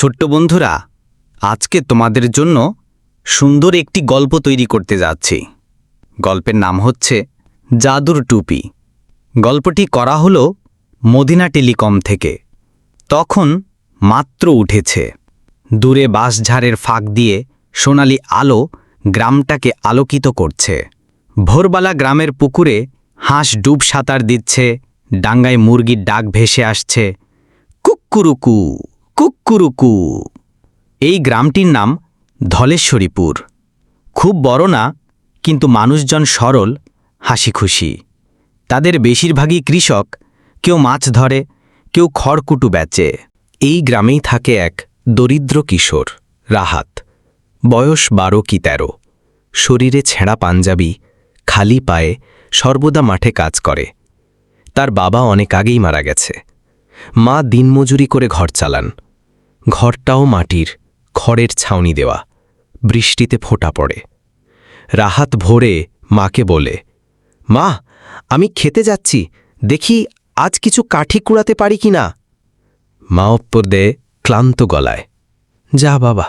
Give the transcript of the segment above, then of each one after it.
ছোট্ট বন্ধুরা, আজকে তোমাদের জন্য সুন্দর একটি গল্প তৈরি করতে যাচ্ছি। গল্পের নাম হচ্ছে জাদুর টুপি। গল্পটি করা হলো মদিনা টেলিকম থেকে। তখন মাত্র উঠেছে। দূরে বাঁশঝাড়ের ফাঁক দিয়ে সোনালি আলো গ্রামটাকে আলোকিত করছে। ভোরবেলা গ্রামের পুকুরে হাঁস ডুব সাঁতার দিচ্ছে, ডাঙ্গায় মুরগির ডাক ভেসে আসছে, কুক্কুরুকু। কুক্কুরুকু। এই গ্রামটির নাম ধলেশ্বরীপুর। খুব বড় না, কিন্তু মানুষজন সরল হাসি খুশি তাদের বেশিরভাগই কৃষক, কেউ মাছ ধরে, কেউ খড়কুটু বেচে। এই গ্রামেই থাকে এক দরিদ্র কিশোর, রাহাত। বয়স বারো কি তেরো। শরীরে ছেঁড়া পাঞ্জাবি, খালি পায়ে সর্বদা মাঠে কাজ করে। তার বাবা অনেক আগেই মারা গেছে। মা দিনমজুরি করে ঘর চালান। ঘরটাও মাটির, খড়ের ছাউনি দেওয়া, বৃষ্টিতে ফোটা পড়ে। রাহাত ভোরে মাকে বলে, মা, আমি খেতে যাচ্ছি, দেখি আজ কিছু কাঠি কুড়াতে পারি কি না? মা উত্তর দেয় ক্লান্ত গলায়, যা বাবা,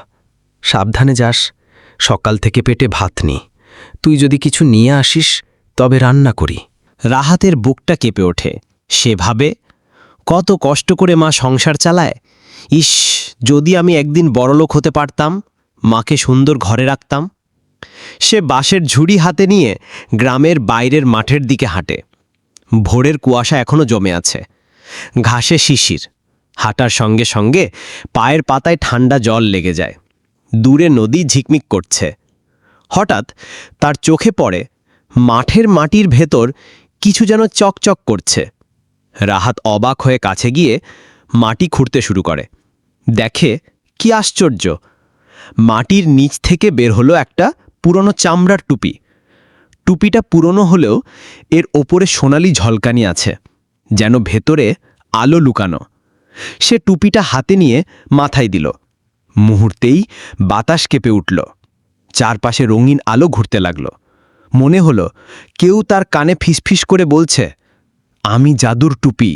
সাবধানে যাস, সকাল থেকে পেটে ভাত নি, তুই যদি কিছু নিয়ে আসিস, তবে রান্না করি। রাহাতের বুকটা কেঁপে ওঠে, সে ভাবে, কত কষ্ট করে মা সংসার চালায় ইস, যদি আমি একদিন বড়লোক হতে পারতাম, মাকে সুন্দর ঘরে রাখতাম। সে বাঁশের ঝুড়ি হাতে নিয়ে গ্রামের বাইরের মাঠের দিকে হাঁটে। ভোরের কুয়াশা এখনও জমে আছে। ঘাসে শিশির। হাঁটার সঙ্গে সঙ্গে পায়ের পাতায় ঠান্ডা জল লেগে যায়। দূরে নদী ঝিকমিক করছে। হঠাৎ তার চোখে পড়ে মাঠের মাটির ভেতর কিছু যেন চকচক করছে। রাহাত অবাক হয়ে কাছে গিয়ে মাটি খুঁড়তে শুরু করে। দেখে কি আশ্চর্য, মাটির নিচ থেকে বের হলো একটা পুরনো চামড়ার টুপি। টুপিটা পুরনো হলেও এর ওপরে সোনালি ঝলকানি আছে, যেন ভেতরে আলো লুকানো। সে টুপিটা হাতে নিয়ে মাথায় দিল। মুহূর্তেই বাতাস কেঁপে উঠল। চারপাশে রঙিন আলো ঘুরতে লাগল। মনে হলো, কেউ তার কানে ফিসফিস করে বলছে, আমি জাদুর টুপি।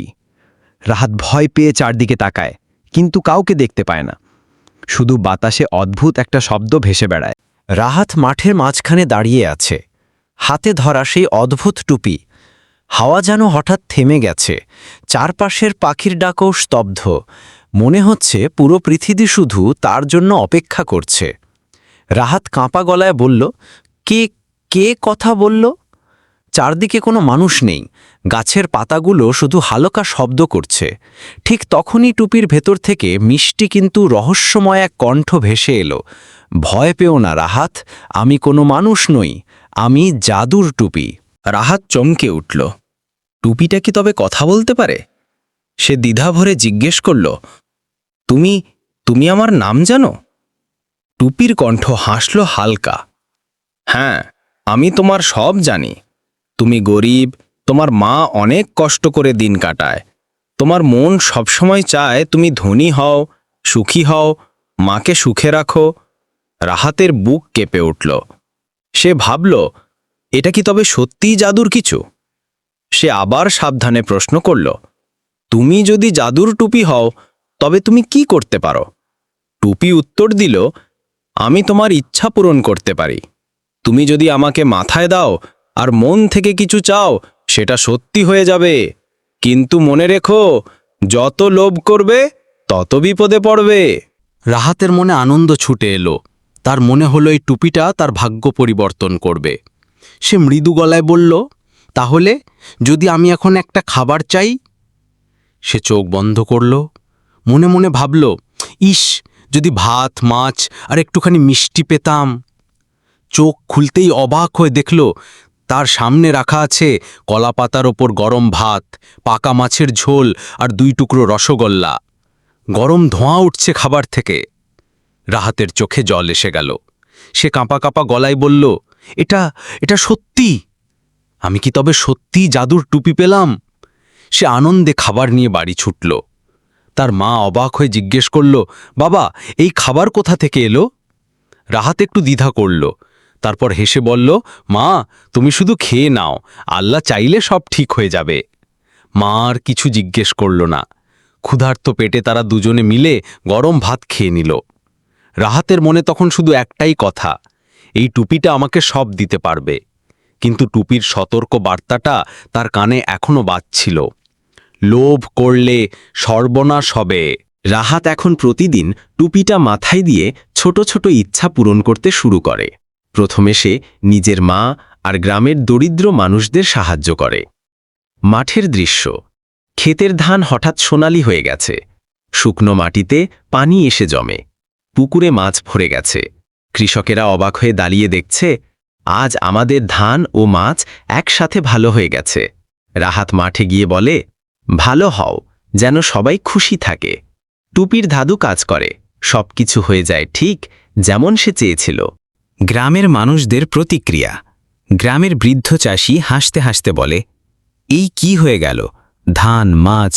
রাহাত ভয় পেয়ে চারদিকে তাকায়, কিন্তু কাউকে দেখতে পায় না। শুধু বাতাসে অদ্ভুত একটা শব্দ ভেসে বেড়ায়। রাহাত মাঠের মাঝখানে দাঁড়িয়ে আছে। হাতে ধরা সেই অদ্ভুত টুপি। হাওয়া যেন হঠাৎ থেমে গেছে। চারপাশের পাখির ডাকও স্তব্ধ। মনে হচ্ছে পুরো পৃথিবী শুধু তার জন্য অপেক্ষা করছে। রাহাত কাঁপা গলায় বলল, কে কে কথা বলল? চারদিকে কোনো মানুষ নেই। গাছের পাতাগুলো শুধু হালকা শব্দ করছে। ঠিক তখনই টুপির ভেতর থেকে মিষ্টি কিন্তু রহস্যময় এক কণ্ঠ ভেসে এলো। ভয় পেও না, রাহাত, আমি কোনো মানুষ নই, আমি জাদুর টুপি। রাহাত চমকে উঠল। টুপিটা কি তবে কথা বলতে পারে? সে দ্বিধা ভরে জিজ্ঞেস করল, তুমি তুমি আমার নাম জানো? টুপির কণ্ঠ হাসল হালকা। হ্যাঁ আমি তোমার সব জানি। তুমি গরিব, তোমার মা অনেক কষ্ট করে দিন কাটায়। তোমার মন সবসময় চায় তুমি ধনী হও, সুখী হও, মাকে সুখে রাখো, রাহাতের বুক কেঁপে উঠল। সে ভাবল, এটা কি তবে সত্যিই জাদুর কিছু? সে আবার সাবধানে প্রশ্ন করল, তুমি যদি জাদুর টুপি হও, তবে তুমি কি করতে পারো? টুপি উত্তর দিল, আমি তোমার ইচ্ছা পূরণ করতে পারি। তুমি যদি আমাকে মাথায় দাও আর মন থেকে কিছু চাও, সেটা সত্যি হয়ে যাবে। কিন্তু মনে রেখো, যত লোভ করবে, তত বিপদে পড়বে। রাহাতের মনে আনন্দ ছুটে এলো। তার মনে হলো এই টুপিটা তার ভাগ্য পরিবর্তন করবে। সে মৃদু গলায় বলল, তাহলে যদি আমি এখন একটা খাবার চাই? সে চোখ বন্ধ করল। মনে মনে ভাবল, ইস, যদি ভাত, মাছ আর একটুখানি মিষ্টি পেতাম। চোখ খুলতেই অবাক হয়ে দেখল তার সামনে রাখা আছে কলাপাতার ওপর গরম ভাত, পাকা মাছের ঝোল আর দুই টুকরো রসগোল্লা। গরম ধোঁয়া উঠছে খাবার থেকে। রাহাতের চোখে জল এসে গেল। সে কাঁপা কাঁপা গলায় বলল, এটা এটা সত্যি? আমি কি তবে সত্যি জাদুর টুপি পেলাম? সে আনন্দে খাবার নিয়ে বাড়ি ছুটল। তার মা অবাক হয়ে জিজ্ঞেস করল, বাবা, এই খাবার কোথা থেকে এলো? রাহাত একটু দ্বিধা করল। তারপর হেসে বলল, মা, তুমি শুধু খেয়ে নাও, আল্লাহ চাইলে সব ঠিক হয়ে যাবে। মা আর কিছু জিজ্ঞেস করল না। ক্ষুধার্ত পেটে তারা দুজনে মিলে গরম ভাত খেয়ে নিল। রাহাতের মনে তখন শুধু একটাই কথা, এই টুপিটা আমাকে সব দিতে পারবে। কিন্তু টুপির সতর্ক বার্তাটা তার কানে এখনও বাজছিল। লোভ করলে সর্বনাশ হবে। রাহাত এখন প্রতিদিন টুপিটা মাথায় দিয়ে ছোট ছোট ইচ্ছা পূরণ করতে শুরু করে। প্রথমে সে নিজের মা আর গ্রামের দরিদ্র মানুষদের সাহায্য করে। মাঠের দৃশ্য। ক্ষেতের ধান হঠাৎ সোনালি হয়ে গেছে। শুকনো মাটিতে পানি এসে জমে। পুকুরে মাছ ভরে গেছে। কৃষকেরা অবাক হয়ে দাঁড়িয়ে দেখছে, আজ আমাদের ধান ও মাছ একসাথে ভালো হয়ে গেছে। রাহাত মাঠে গিয়ে বলে, ভালো হও, যেন সবাই খুশি থাকে। টুপির ধাদু কাজ করে, সবকিছু হয়ে যায় ঠিক যেমন সে চেয়েছিল। গ্রামের মানুষদের প্রতিক্রিয়া। গ্রামের বৃদ্ধ চাষি হাসতে হাসতে বলে, এই কি হয়ে গেল? ধান, মাছ,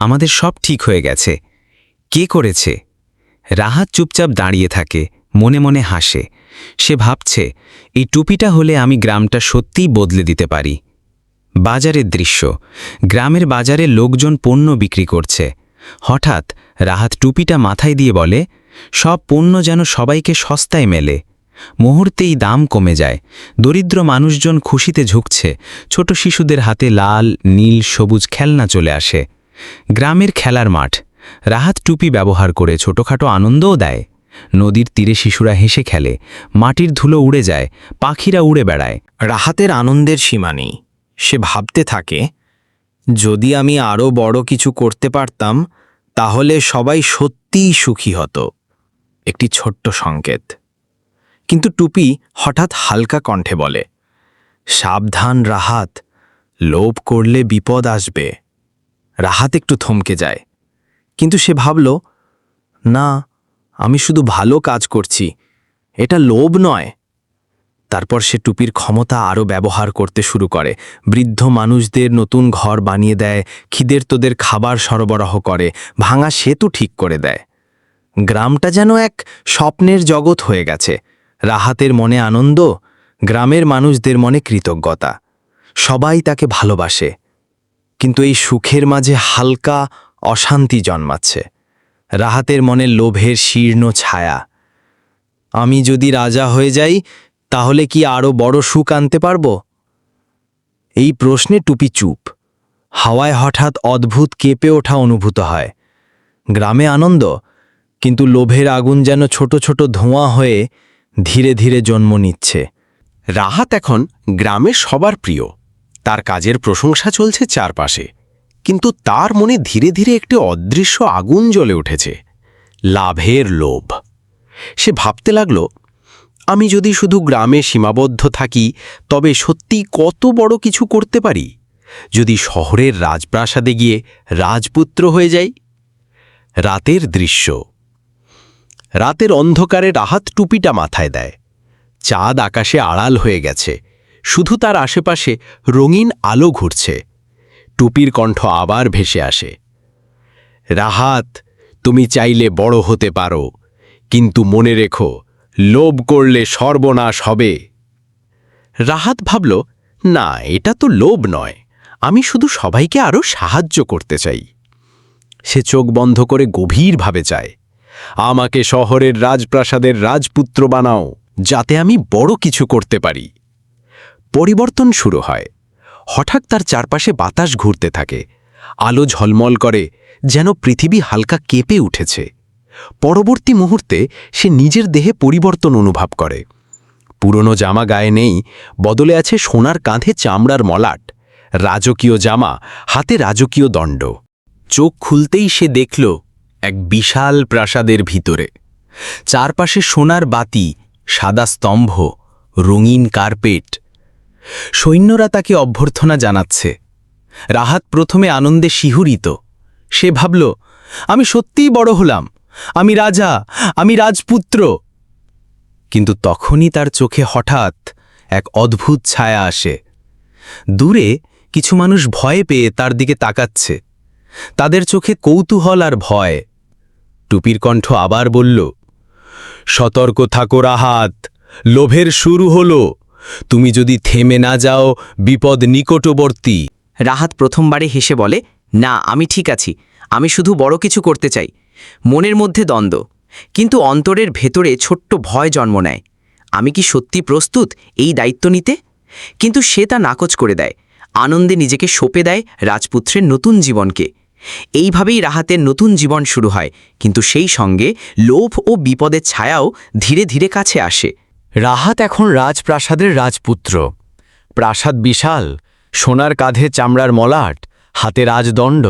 আমাদের সব ঠিক হয়ে গেছে। কে করেছে? রাহাত চুপচাপ দাঁড়িয়ে থাকে, মনে মনে হাসে। সে ভাবছে, এই টুপিটা হলে আমি গ্রামটা সত্যিই বদলে দিতে পারি। বাজারের দৃশ্য, গ্রামের বাজারে লোকজন পণ্য বিক্রি করছে। হঠাৎ রাহাত টুপিটা মাথায় দিয়ে বলে, সব পণ্য যেন সবাইকে সস্তায় মেলে। মুহূর্তেই দাম কমে যায়। দরিদ্র মানুষজন খুশিতে ঝুঁকছে। ছোট শিশুদের হাতে লাল, নীল, সবুজ খেলনা চলে আসে। গ্রামের খেলার মাঠ। রাহাত টুপি ব্যবহার করে ছোটখাটো আনন্দও দেয়। নদীর তীরে শিশুরা হেসে খেলে। মাটির ধুলো উড়ে যায়। পাখিরা উড়ে বেড়ায়। রাহাতের আনন্দের সীমা নেই। সে ভাবতে থাকে, যদি আমি আরও বড় কিছু করতে পারতাম, তাহলে সবাই সত্যিই সুখী হতো। একটি ছোট্ট সংকেত। কিন্তু টুপি হঠাৎ হালকা কণ্ঠে বলে, সাবধান, রাহাত, লোভ করলে বিপদ আসবে। রাহাত একটু থমকে যায়। কিন্তু সে ভাবল, না, আমি শুধু ভালো কাজ করছি, এটা লোভ নয়। তারপর সে টুপির ক্ষমতা আরও ব্যবহার করতে শুরু করে। বৃদ্ধ মানুষদের নতুন ঘর বানিয়ে দেয় খিদের তোদের খাবার সরবরাহ করে, ভাঙা সেতু ঠিক করে দেয়। গ্রামটা যেন এক স্বপ্নের জগৎ হয়ে গেছে। রাহাতের মনে আনন্দ, গ্রামের মানুষদের মনে কৃতজ্ঞতা। সবাই তাকে ভালোবাসে, কিন্তু এই সুখের মাঝে হালকা অশান্তি জন্মাচ্ছে। রাহাতের মনে লোভের শীর্ণ ছায়া। আমি যদি রাজা হয়ে যাই, তাহলে কি আরও বড় সুখ আনতে পারব? এই প্রশ্নে টুপি চুপ। হাওয়ায় হঠাৎ অদ্ভুত কেঁপে ওঠা অনুভূত হয়। গ্রামে আনন্দ, কিন্তু লোভের আগুন যেন ছোট ছোট ধোঁয়া হয়ে ধীরে ধীরে জন্ম নিচ্ছে। রাহাত এখন গ্রামের সবার প্রিয়। তার কাজের প্রশংসা চলছে চারপাশে। কিন্তু তার মনে ধীরে ধীরে একটি অদৃশ্য আগুন জ্বলে উঠেছে। লাভের লোভ। সে ভাবতে লাগল, আমি যদি শুধু গ্রামে সীমাবদ্ধ থাকি, তবে সত্যি কত বড় কিছু করতে পারি? যদি শহরের রাজপ্রাসাদে গিয়ে রাজপুত্র হয়ে যাই? রাতের দৃশ্য। রাতের অন্ধকারে রাহাত টুপিটা মাথায় দেয়। চাঁদ আকাশে আড়াল হয়ে গেছে। শুধু তার আশেপাশে রঙিন আলো ঘুরছে। টুপির কণ্ঠ আবার ভেসে আসে। রাহাত, তুমি চাইলে বড় হতে পারো, কিন্তু মনে রেখো, লোভ করলে সর্বনাশ হবে। রাহাত ভাবল, না, এটা তো লোভ নয়। আমি শুধু সবাইকে আরও সাহায্য করতে চাই। সে চোখ বন্ধ করে গভীরভাবে চায়। আমাকে শহরের রাজপ্রাসাদের রাজপুত্র বানাও, যাতে আমি বড় কিছু করতে পারি। পরিবর্তন শুরু হয়। হঠাৎ তার চারপাশে বাতাস ঘুরতে থাকে। আলো ঝলমল করে, যেন পৃথিবী হালকা কেঁপে উঠেছে। পরবর্তী মুহূর্তে সে নিজের দেহে পরিবর্তন অনুভব করে। পুরনো জামা গায়ে নেই, বদলে আছে সোনার কাঁধে চামড়ার মলাট, রাজকীয় জামা, হাতে রাজকীয় দণ্ড। চোখ খুলতেই সে দেখল এক বিশাল প্রাসাদের ভিতরে। চারপাশে সোনার বাতি, সাদা স্তম্ভ, রঙিন কার্পেট। সৈন্যরা তাকে অভ্যর্থনা জানাচ্ছে। রাহাত প্রথমে আনন্দে শিহুরিত। সে ভাবল, আমি সত্যিই বড় হলাম। আমি রাজা, আমি রাজপুত্র। কিন্তু তখনই তার চোখে হঠাৎ এক অদ্ভুত ছায়া আসে। দূরে কিছু মানুষ ভয় পেয়ে তার দিকে তাকাচ্ছে। তাদের চোখে কৌতূহল আর ভয়। টুপির কণ্ঠ আবার বলল, সতর্ক থাকো রাহাত, লোভের শুরু হলো। তুমি যদি থেমে না যাও, বিপদ নিকটবর্তী। রাহাত প্রথমবারে হেসে বলে, না, আমি ঠিক আছি। আমি শুধু বড় কিছু করতে চাই। মনের মধ্যে দ্বন্দ্ব, কিন্তু অন্তরের ভেতরে ছোট্ট ভয় জন্ম নেয়। আমি কি সত্যি প্রস্তুত এই দায়িত্ব নিতে? কিন্তু সে তা নাকচ করে দেয়। আনন্দে নিজেকে সঁপে দেয় রাজপুত্রের নতুন জীবনকে। এইভাবেই রাহাতের নতুন জীবন শুরু হয়, কিন্তু সেই সঙ্গে লোভ ও বিপদের ছায়াও ধীরে ধীরে কাছে আসে। রাহাত এখন রাজপ্রাসাদের রাজপুত্র। প্রাসাদ বিশাল, সোনার কাঁধে চামড়ার মলাট, হাতে রাজদণ্ড।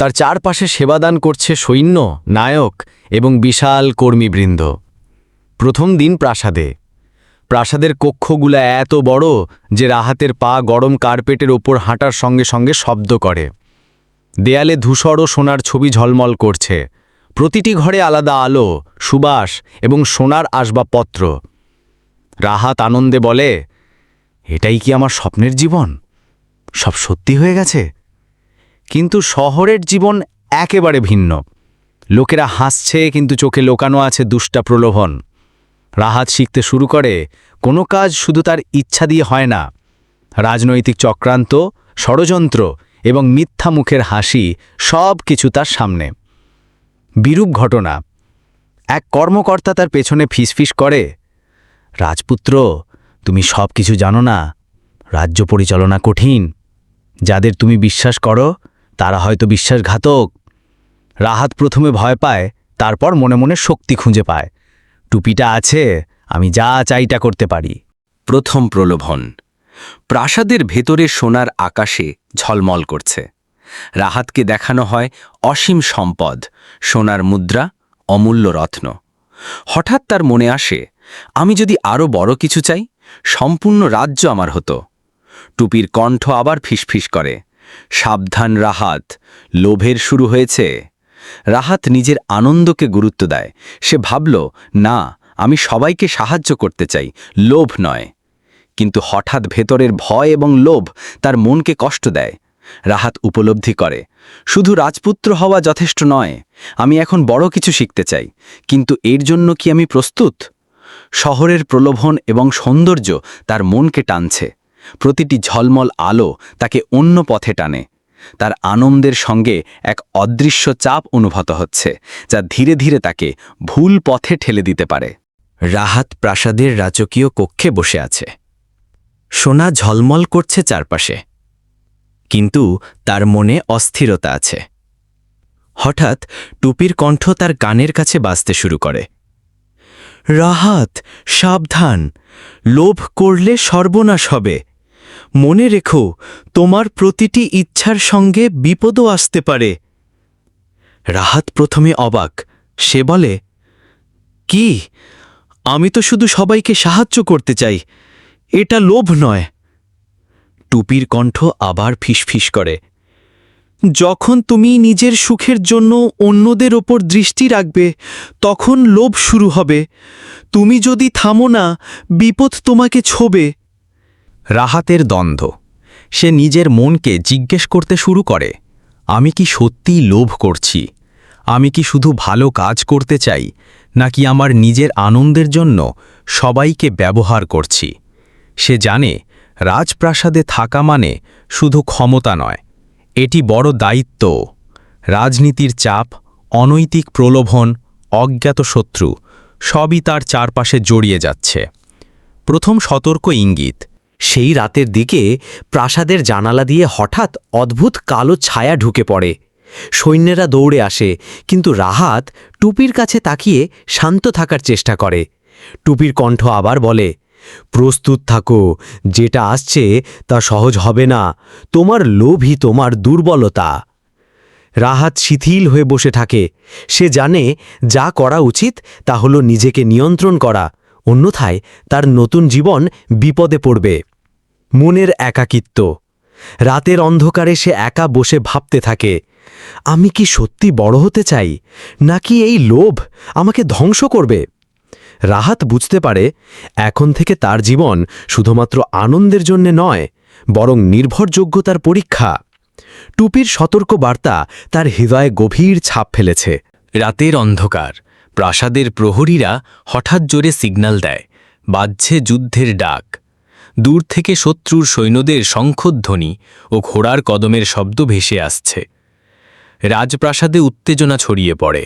তার চারপাশে সেবাদান করছে সৈন্য, নায়ক এবং বিশাল কর্মীবৃন্দ। প্রথম দিন প্রাসাদে। প্রাসাদের কক্ষগুলা এত বড় যে রাহাতের পা গরম কার্পেটের ওপর হাঁটার সঙ্গে সঙ্গে শব্দ করে। দেয়ালে ধূসর ও সোনার ছবি ঝলমল করছে। প্রতিটি ঘরে আলাদা আলো, সুবাস এবং সোনার আসবাবপত্র। রাহাত আনন্দে বলে, এটাই কি আমার স্বপ্নের জীবন? সব সত্যি হয়ে গেছে? কিন্তু শহরের জীবন একেবারে ভিন্ন। লোকেরা হাসছে, কিন্তু চোখে লোকানো আছে দুষ্টা প্রলোভন। রাহাত শিখতে শুরু করে, কোনো কাজ শুধু তার ইচ্ছা দিয়ে হয় না। রাজনৈতিক চক্রান্ত, ষড়যন্ত্র এবং মিথ্যা মুখের হাসি সব কিছু তার সামনে। বিরূপ ঘটনা। এক কর্মকর্তা তার পেছনে ফিসফিস করে, রাজপুত্র, তুমি সব কিছু জানো না। রাজ্য পরিচালনা কঠিন। যাদের তুমি বিশ্বাস করো, তারা হয়তো বিশ্বাসঘাতক। রাহাত প্রথমে ভয় পায়, তারপর মনে মনে শক্তি খুঁজে পায়। টুপিটা আছে, আমি যা চাইটা করতে পারি। প্রথম প্রলোভন। প্রাসাদের ভেতরে সোনার আকাশে ঝলমল করছে। রাহাতকে দেখানো হয় অসীম সম্পদ, সোনার মুদ্রা, অমূল্য রত্ন। হঠাৎ তার মনে আসে, আমি যদি আরও বড় কিছু চাই, সম্পূর্ণ রাজ্য আমার হতো। টুপির কণ্ঠ আবার ফিসফিস করে, সাবধান রাহাত, লোভের শুরু হয়েছে। রাহাত নিজের আনন্দকে গুরুত্ব দেয়। সে ভাবল, না, আমি সবাইকে সাহায্য করতে চাই, লোভ নয়। কিন্তু হঠাৎ ভেতরের ভয় এবং লোভ তার মনকে কষ্ট দেয়। রাহাত উপলব্ধি করে, শুধু রাজপুত্র হওয়া যথেষ্ট নয়, আমি এখন বড় কিছু শিখতে চাই, কিন্তু এর জন্য কি আমি প্রস্তুত? শহরের প্রলোভন এবং সৌন্দর্য তার মনকে টানছে। প্রতিটি ঝলমল আলো তাকে অন্য পথে টানে। তার আনন্দের সঙ্গে এক অদৃশ্য চাপ অনুভূত হচ্ছে, যা ধীরে ধীরে তাকে ভুল পথে ঠেলে দিতে পারে। রাহাত প্রাসাদের রাজকীয় কক্ষে বসে আছে। সোনা ঝলমল করছে চারপাশে। কিন্তু তার মনে অস্থিরতা আছে। হঠাৎ টুপির কণ্ঠ তার কানের কাছে বাজতে শুরু করে। রাহাত, সাবধান। লোভ করলে সর্বনাশ হবে। মনে রেখো, তোমার প্রতিটি ইচ্ছার সঙ্গে বিপদও আসতে পারে। রাহাত প্রথমে অবাক। সে বলে, কি? আমি তো শুধু সবাইকে সাহায্য করতে চাই। এটা লোভ নয়। টুপির কণ্ঠ আবার ফিসফিস করে। যখন তুমি নিজের সুখের জন্য অন্যদের ওপর দৃষ্টি রাখবে, তখন লোভ শুরু হবে। তুমি যদি থামো না, বিপদ তোমাকে ছোবে। রাহাতের দ্বন্দ্ব। সে নিজের মনকে জিজ্ঞেস করতে শুরু করে, আমি কি সত্যিই লোভ করছি? আমি কি শুধু ভালো কাজ করতে চাই, নাকি আমার নিজের আনন্দের জন্য সবাইকে ব্যবহার করছি? সে জানে, রাজপ্রাসাদে থাকা মানে শুধু ক্ষমতা নয়, এটি বড় দায়িত্ব। রাজনীতির চাপ, অনৈতিক প্রলোভন, অজ্ঞাত শত্রু, সবই তার চারপাশে জড়িয়ে যাচ্ছে। প্রথম সতর্ক ইঙ্গিত, সেই রাতের দিকে প্রাসাদের জানালা দিয়ে হঠাৎ অদ্ভুত কালো ছায়া ঢুকে পড়ে। সৈন্যেরা দৌড়ে আসে, কিন্তু রাহাত টুপির কাছে তাকিয়ে শান্ত থাকার চেষ্টা করে। টুপির কণ্ঠ আবার বলে প্রস্তুত থাকো, যেটা আসছে তা সহজ হবে না, তোমার লোভই তোমার দুর্বলতা। রাহাত শিথিল হয়ে বসে থাকে, সে জানে যা করা উচিত তা হলো নিজেকে নিয়ন্ত্রণ করা, অন্যথায় তার নতুন জীবন বিপদে পড়বে। মনের একাকিত্ব, রাতের অন্ধকারে সে একা বসে ভাবতে থাকে, আমি কি সত্যি বড় হতে চাই, নাকি এই লোভ আমাকে ধ্বংস করবে? রাহাত বুঝতে পারে, এখন থেকে তার জীবন শুধুমাত্র আনন্দের জন্যে নয়, বরং নির্ভরযোগ্যতার পরীক্ষা। টুপির সতর্ক বার্তা তার হৃদয়ে গভীর ছাপ ফেলেছে। রাতের অন্ধকার, প্রাসাদের প্রহরীরা হঠাৎ জোরে সিগন্যাল দেয়, বাজছে যুদ্ধের ডাক। দূর থেকে শত্রুর সৈন্যদের শঙ্খধ্বনি ও ঘোড়ার কদমের শব্দ ভেসে আসছে। রাজপ্রাসাদে উত্তেজনা ছড়িয়ে পড়ে।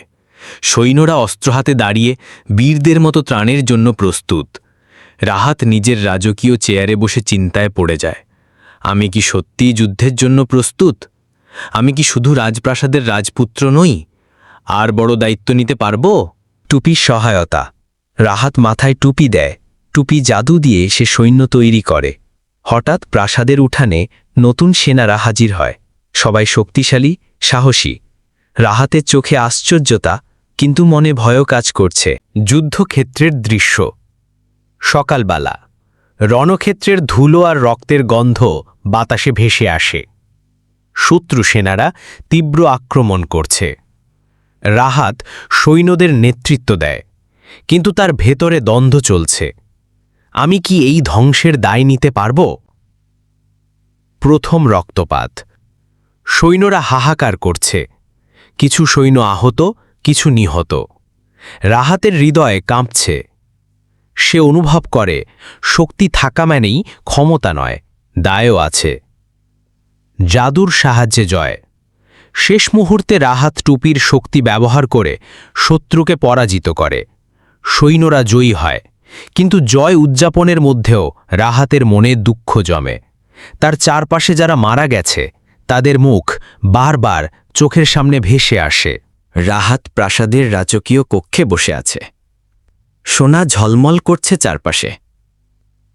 সৈন্যরা অস্ত্র হাতে দাঁড়িয়ে বীরদের মতো ত্রাণের জন্য প্রস্তুত। রাহাত নিজের রাজকীয় চেয়ারে বসে চিন্তায় পড়ে যায়। আমি কি সত্যিই যুদ্ধের জন্য প্রস্তুত? আমি কি শুধু রাজপ্রাসাদের রাজপুত্র নই? আর বড় দায়িত্ব নিতে পারব? টুপির সহায়তা। রাহাত মাথায় টুপি দেয়। টুপি জাদু দিয়ে সে সৈন্য তৈরি করে। হঠাৎ প্রাসাদের উঠানে নতুন সেনারা হাজির হয়। সবাই শক্তিশালী, সাহসী। রাহাতের চোখে আশ্চর্যতা কিন্তু মনে ভয় কাজ করছে। যুদ্ধক্ষেত্রের দৃশ্য। সকালবেলা। রণক্ষেত্রের ধুলো আর রক্তের গন্ধ বাতাসে ভেসে আসে। শত্রু সেনারা তীব্র আক্রমণ করছে। রাহাত সৈন্যদের নেতৃত্ব দেয়, কিন্তু তার ভেতরে দ্বন্দ্ব চলছে। আমি কি এই ধ্বংসের দায় নিতে পারব? প্রথম রক্তপাত। সৈন্যরা হাহাকার করছে। কিছু সৈন্য আহত কিছু নিহত। রাহাতের হৃদয়ে কাঁপছে। সে অনুভব করে, শক্তি থাকা মানেই ক্ষমতা নয়, দায়ও আছে। জাদুর সাহায্যে জয়। শেষ মুহূর্তে রাহাত টুপির শক্তি ব্যবহার করে শত্রুকে পরাজিত করে। সৈন্যরা জয়ী হয়, কিন্তু জয় উদযাপনের মধ্যেও রাহাতের মনে দুঃখ জমে। তার চারপাশে যারা মারা গেছে, তাদের মুখ বারবার চোখের সামনে ভেসে আসে। রাহাত প্রাসাদের রাজকীয় কক্ষে বসে আছে। সোনা ঝলমল করছে চারপাশে।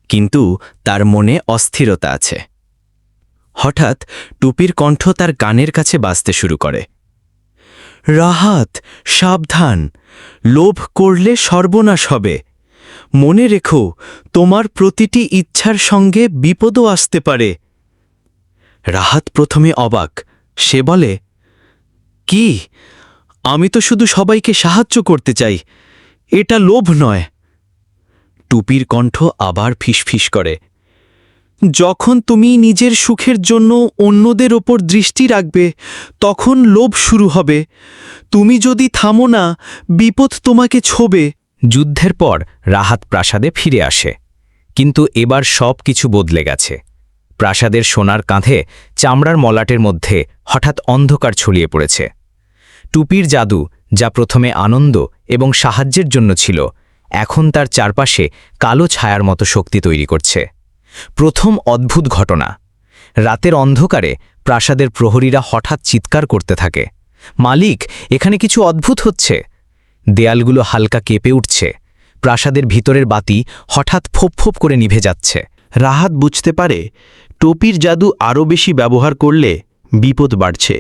কিন্তু তার মনে অস্থিরতা আছে। হঠাৎ টুপির কণ্ঠ তার কানের কাছে বাজতে শুরু করে। রাহাত, সাবধান। লোভ করলে সর্বনাশ হবে। মনে রেখো, তোমার প্রতিটি ইচ্ছার সঙ্গে বিপদও আসতে পারে। রাহাত প্রথমে অবাক। সে বলে, কি? আমি তো শুধু সবাইকে সাহায্য করতে চাই। এটা লোভ নয়। টুপির কণ্ঠ আবার ফিসফিস করে। যখন তুমি নিজের সুখের জন্য অন্যদের ওপর দৃষ্টি রাখবে, তখন লোভ শুরু হবে। তুমি যদি থামো না, বিপদ তোমাকে ছোবে। যুদ্ধের পর রাহাত প্রাসাদে ফিরে আসে। কিন্তু এবার সব কিছু বদলে গেছে। প্রাসাদের সোনার কাঁধে চামড়ার মলাটের মধ্যে হঠাৎ অন্ধকার ছড়িয়ে পড়েছে। টুপির জাদু, যা প্রথমে আনন্দ এবং সাহায্যের জন্য ছিল, এখন তার চারপাশে কালো ছায়ার মতো শক্তি তৈরি করছে। প্রথম অদ্ভুত ঘটনা, রাতের অন্ধকারে প্রাসাদের প্রহরীরা হঠাৎ চিৎকার করতে থাকে। মালিক, এখানে কিছু অদ্ভুত হচ্ছে। দেয়ালগুলো হালকা কেঁপে উঠছে। প্রাসাদের ভিতরের বাতি হঠাৎ ফোপ ফোপ করে নিভে যাচ্ছে। রাহাত বুঝতে পারে, টোপির জাদু আরও বেশি ব্যবহার করলে বিপদ বাড়ছে।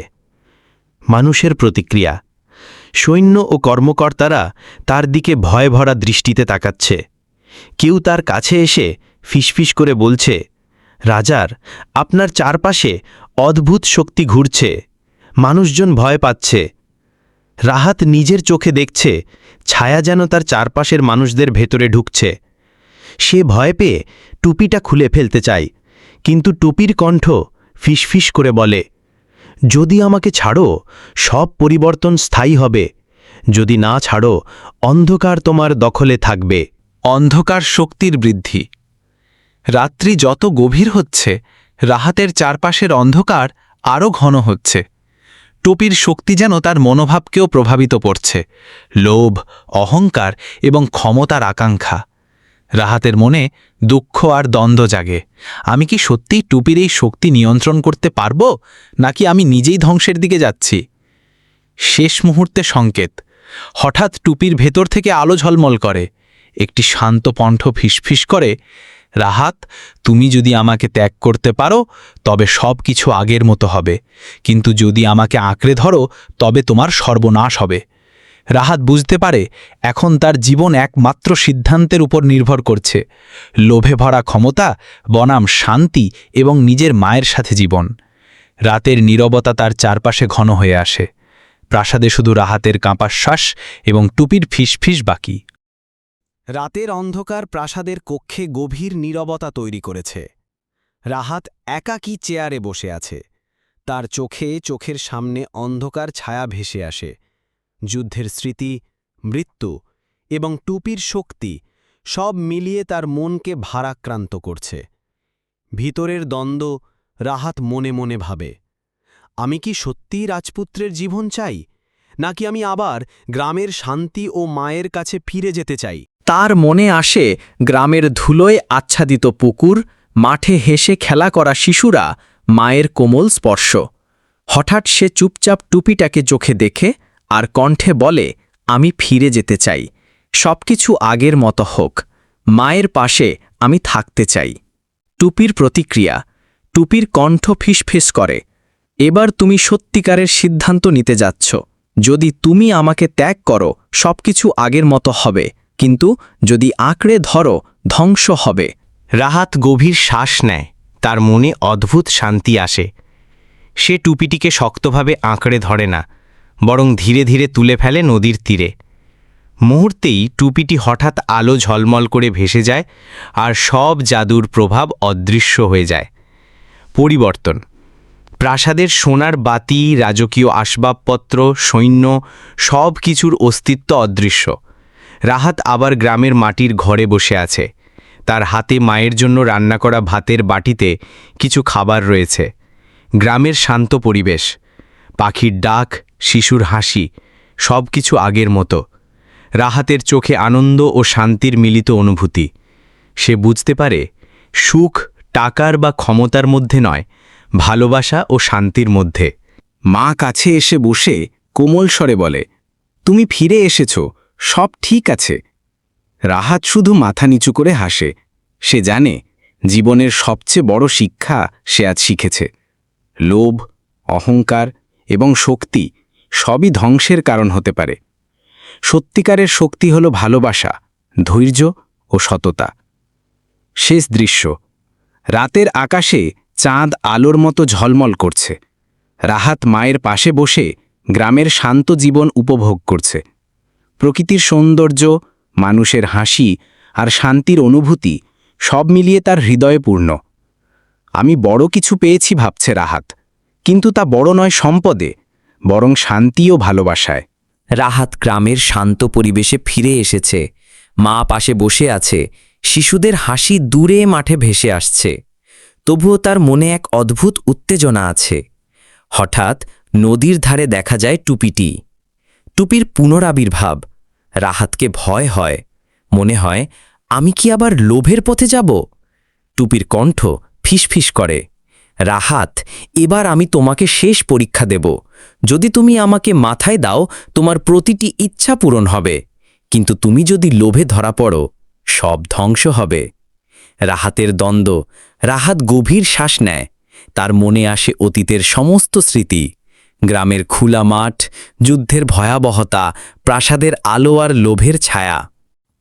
মানুষের প্রতিক্রিয়া। সৈন্য ও কর্মকর্তারা তার দিকে ভয় ভরা দৃষ্টিতে তাকাচ্ছে। কেউ তার কাছে এসে ফিসফিস করে বলছে, রাজার, আপনার চারপাশে অদ্ভুত শক্তি ঘুরছে। মানুষজন ভয় পাচ্ছে। রাহাত নিজের চোখে দেখছে, ছায়া যেন তার চারপাশের মানুষদের ভেতরে ঢুকছে। সে ভয় পেয়ে টুপিটা খুলে ফেলতে চায়, কিন্তু টুপির কণ্ঠ ফিসফিস করে বলে যদি আমাকে ছাড়ো, সব পরিবর্তন স্থায়ী হবে। যদি না ছাড়ো, অন্ধকার তোমার দখলে থাকবে। অন্ধকার শক্তির বৃদ্ধি। রাত্রি যত গভীর হচ্ছে, রাহাতের চারপাশের অন্ধকার আরও ঘন হচ্ছে। টুপির শক্তি যেন তার মনোভাবকেও প্রভাবিত করছে। লোভ, অহংকার এবং ক্ষমতার আকাঙ্ক্ষা। রাহাতের মনে দুঃখ আর দ্বন্দ্ব জাগে। আমি কি সত্যিই টুপির এই শক্তি নিয়ন্ত্রণ করতে পারব, নাকি আমি নিজেই ধ্বংসের দিকে যাচ্ছি? শেষ মুহূর্তে সংকেত। হঠাৎ টুপির ভেতর থেকে আলো ঝলমল করে। একটি শান্ত কণ্ঠ ফিসফিস করে, রাহাত, তুমি যদি আমাকে ত্যাগ করতে পারো, তবে সব কিছু আগের মতো হবে। কিন্তু যদি আমাকে আঁকড়ে ধরো, তবে তোমার সর্বনাশ হবে। রাহাত বুঝতে পারে এখন তার জীবন একমাত্র সিদ্ধান্তের উপর নির্ভর করছে। লোভে ভরা ক্ষমতা, বনাম শান্তি এবং নিজের মায়ের সাথে জীবন। রাতের নীরবতা তার চারপাশে ঘন হয়ে আসে। প্রাসাদে শুধু রাহাতের কাঁপাশ্বাস এবং টুপির ফিসফিস বাকি। রাতের অন্ধকার প্রাসাদের কক্ষে গভীর নীরবতা তৈরি করেছে। রাহাত একাকী চেয়ারে বসে আছে। তার চোখে চোখের সামনে অন্ধকার ছায়া ভেসে আসে। যুদ্ধের স্মৃতি, মৃত্যু এবং টুপির শক্তি সব মিলিয়ে তার মনকে ভারাক্রান্ত করছে। ভিতরের দ্বন্দ্ব রাহাত মনে মনে ভাবে, আমি কি সত্যিই রাজপুত্রের জীবন চাই? নাকি আমি আবার গ্রামের শান্তি ও মায়ের কাছে ফিরে যেতে চাই? তার মনে আসে গ্রামের ধুলোয় আচ্ছাদিত পুকুর, মাঠে হেসে খেলা করা শিশুরা মায়ের কোমল স্পর্শ। হঠাৎ সে চুপচাপ টুপিটাকে চোখে দেখে আর কণ্ঠে বলে, আমি ফিরে যেতে চাই। সবকিছু আগের মতো হোক। মায়ের পাশে আমি থাকতে চাই। টুপির প্রতিক্রিয়া, টুপির কণ্ঠ ফিসফিস করে, এবার তুমি সত্যিকারের সিদ্ধান্ত নিতে যাচ্ছ। যদি তুমি আমাকে ত্যাগ করো, সবকিছু আগের মতো হবে। কিন্তু যদি আঁকড়ে ধরো, ধ্বংস হবে। রাহাত গভীর শ্বাস নেয়। তার মনে অদ্ভুত শান্তি আসে। সে টুপিটিকে শক্তভাবে আঁকড়ে ধরে না। বরং ধীরে ধীরে তুলে ফেলে নদীর তীরে। মুহূর্তেই টুপিটি হঠাৎ আলো ঝলমল করে ভেসে যায় আর সব জাদুর প্রভাব অদৃশ্য হয়ে যায়। পরিবর্তন। প্রাসাদের সোনার বাতি, রাজকীয় আসবাবপত্র, সৈন্য সব কিছুর অস্তিত্ব অদৃশ্য। রাহাত আবার গ্রামের মাটির ঘরে বসে আছে। তার হাতে মায়ের জন্য রান্না করা ভাতের বাটিতে কিছু খাবার রয়েছে। গ্রামের শান্ত পরিবেশ। পাখির ডাক শিশুর হাসি সব কিছু আগের মতো। রাহাতের চোখে আনন্দ ও শান্তির মিলিত অনুভূতি। সে বুঝতে পারে, সুখ টাকার বা ক্ষমতার মধ্যে নয়, ভালোবাসা ও শান্তির মধ্যে। মা কাছে এসে বসে কোমল স্বরে বলে, তুমি ফিরে এসেছ, সব ঠিক আছে। রাহাত শুধু মাথা নিচু করে হাসে। সে জানে, জীবনের সবচেয়ে বড় শিক্ষা সে আজ শিখেছে। লোভ, অহংকার এবং শক্তি সবই ধ্বংসের কারণ হতে পারে। সত্যিকারের শক্তি হল ভালোবাসা, ধৈর্য ও সততা। শেষ দৃশ্য। রাতের আকাশে চাঁদ আলোর মতো ঝলমল করছে। রাহাত মায়ের পাশে বসে গ্রামের শান্ত জীবন উপভোগ করছে। প্রকৃতির সৌন্দর্য, মানুষের হাসি আর শান্তির অনুভূতি সব মিলিয়ে তার হৃদয়ে পূর্ণ আমি বড় কিছু পেয়েছি ভাবছে রাহাত, কিন্তু তা বড় নয় সম্পদে। বরং শান্তি ও ভালোবাসায়। রাহাত গ্রামের শান্ত পরিবেশে ফিরে এসেছে। মা পাশে বসে আছে। শিশুদের হাসি দূরে মাঠে ভেসে আসছে। তবুও তার মনে এক অদ্ভুত উত্তেজনা আছে। হঠাৎ নদীর ধারে দেখা যায় টুপিটি। টুপির পুনরাবির্ভাব। রাহাতকে ভয় হয়। মনে হয়, আমি কি আবার লোভের পথে যাব? টুপির কণ্ঠ ফিসফিস করে। রাহাত, এবার আমি তোমাকে শেষ পরীক্ষা দেব। যদি তুমি আমাকে মাথায় দাও, তোমার প্রতিটি ইচ্ছা পূরণ হবে। কিন্তু তুমি যদি লোভে ধরা পড়ো, সব ধ্বংস হবে। রাহাতের দ্বন্দ্ব, রাহাত গভীর শ্বাস নেয়। তার মনে আসে অতীতের সমস্ত স্মৃতি। গ্রামের খোলা মাঠ, যুদ্ধের ভয়াবহতা, প্রাসাদের আলো আর লোভের ছায়া।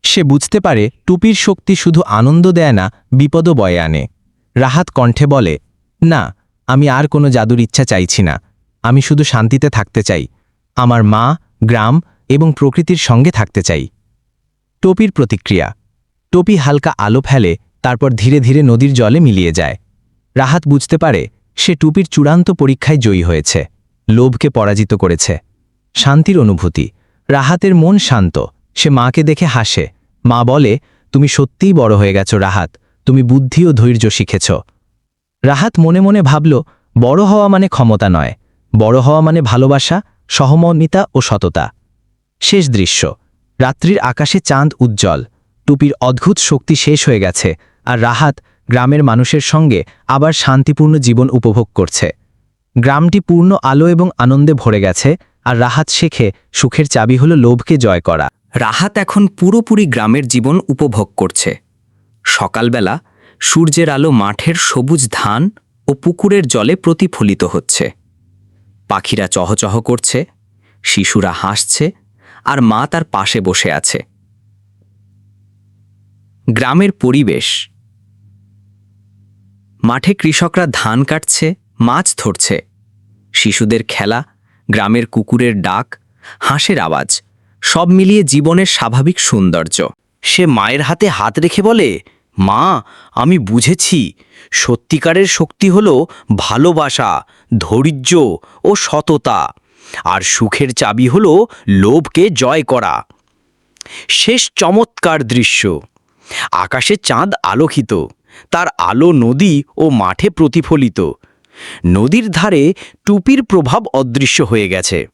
সে বুঝতে পারে টুপির শক্তি শুধু আনন্দ দেয় না, বিপদও বয়ে আনে। রাহাত কণ্ঠে বলে না, আমি আর কোনো জাদুর ইচ্ছা চাইছি না। আমি শুধু শান্তিতে থাকতে চাই। আমার মা, গ্রাম এবং প্রকৃতির সঙ্গে থাকতে চাই। টপির প্রতিক্রিয়া। টপি হালকা আলো ফেলে, তারপর ধীরে ধীরে নদীর জলে মিলিয়ে যায়। রাহাত বুঝতে পারে, সে টুপির চূড়ান্ত পরীক্ষায় জয়ী হয়েছে। লোভকে পরাজিত করেছে। শান্তির অনুভূতি। রাহাতের মন শান্ত। সে মাকে দেখে হাসে। মা বলে, তুমি সত্যিই বড় হয়ে গেছো রাহাত। তুমি বুদ্ধি ও ধৈর্য শিখেছ। রাহাত মনে মনে ভাবল, বড় হওয়া মানে ক্ষমতা নয়, বড় হওয়া মানে ভালোবাসা, সহমর্মিতা ও সততা। শেষ দৃশ্য। রাত্রির আকাশে চাঁদ উজ্জ্বল, টুপির অদ্ভুত শক্তি শেষ হয়ে গেছে, আর রাহাত গ্রামের মানুষের সঙ্গে আবার শান্তিপূর্ণ জীবন উপভোগ করছে। গ্রামটি পূর্ণ আলো এবং আনন্দে ভরে গেছে, আর রাহাত শেখে সুখের চাবি হল লোভকে জয় করা। রাহাত এখন পুরোপুরি গ্রামের জীবন উপভোগ করছে। সকালবেলা সূর্যের আলো মাঠের সবুজ ধান ও পুকুরের জলে প্রতিফলিত হচ্ছে। পাখিরা চহচহ করছে, শিশুরা হাসছে আর মা তার পাশে বসে আছে। গ্রামের পরিবেশ। মাঠে কৃষকরা ধান কাটছে, মাছ ধরছে। শিশুদের খেলা, গ্রামের কুকুরের ডাক, হাঁসের আওয়াজ, সব মিলিয়ে জীবনের স্বাভাবিক সৌন্দর্য। সে মায়ের হাতে হাত রেখে বলে মা, আমি বুঝেছি। সত্যিকারের শক্তি হল ভালোবাসা, ধৈর্য ও সততা। আর সুখের চাবি হল লোভকে জয় করা। শেষ চমৎকার দৃশ্য। আকাশে চাঁদ আলোকিত। তার আলো নদী ও মাঠে প্রতিফলিত। নদীর ধারে টুপির প্রভাব অদৃশ্য হয়ে গেছে।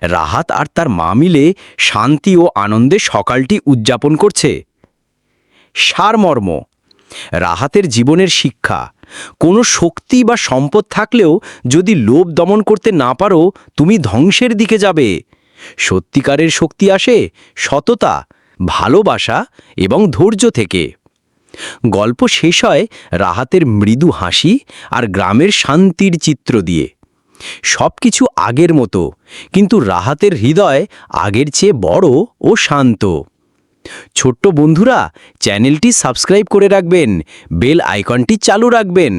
রাহাত আর তার মা মিলে শান্তি ও আনন্দে সকালটি উদযাপন করছে। সারমর্ম। রাহাতের জীবনের শিক্ষা। কোনো শক্তি বা সম্পদ থাকলেও যদি লোভ দমন করতে না পারো, তুমি ধ্বংসের দিকে যাবে। সত্যিকারের শক্তি আসে সততা, ভালোবাসা এবং ধৈর্য থেকে। গল্প শেষ হয় রাহাতের মৃদু হাসি আর গ্রামের শান্তির চিত্র দিয়ে। সব কিছু আগের মতো, কিন্তু রাহাতের হৃদয় আগের চেয়ে বড় ও শান্ত। ছোট্ট বন্ধুরা চ্যানেলটি সাবস্ক্রাইব করে রাখবেন বেল আইকনটি চালু রাখবেন।